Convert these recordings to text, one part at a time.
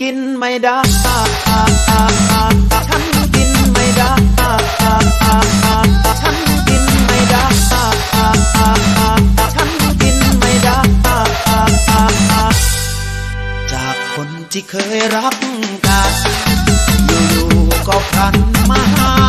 กินไม่ได้ฉันกินไม่ได้ฉันกินไม่ได้ฉันกินไม่ได้จากคนที่เคยรักกันอยู่ๆก็พันมา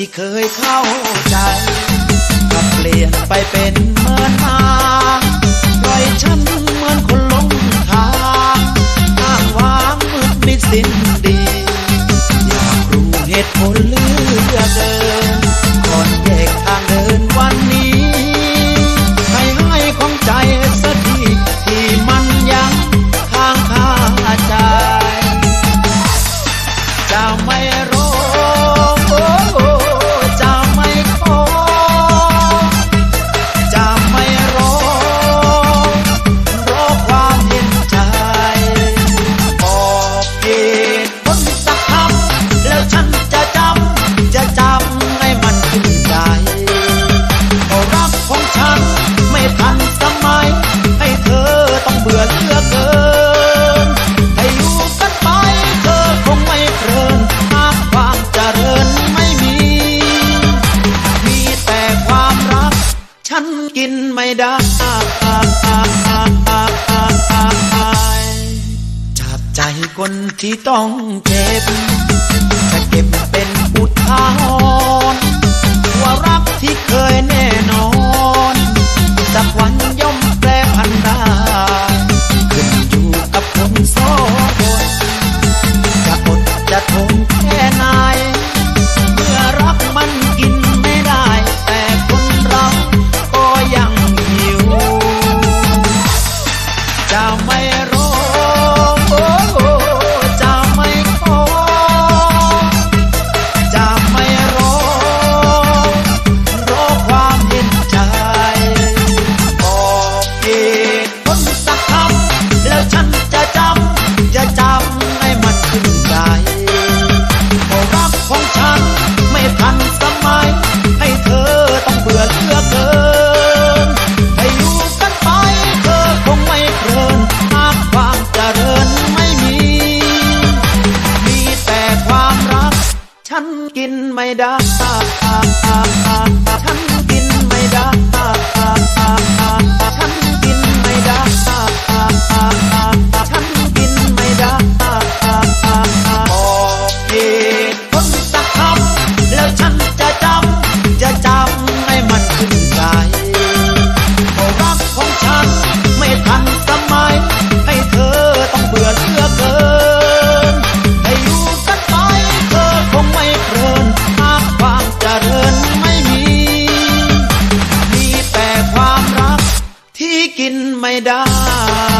ที่เคยเข้าใจก็เปลี่ยนไปเป็นเมือนมาปล่อยฉันเหมือนคนลงทางต่างว้างมืดมิดสิ้นดี อยากรู้เหตุผลเลือกเดินันกินไม่ได้จับใจคนที่ต้องเจ็บ จะเก็บเป็นอุทาหรณ์ Amaya. ฉันกินไม่ได้ กินไม่ได้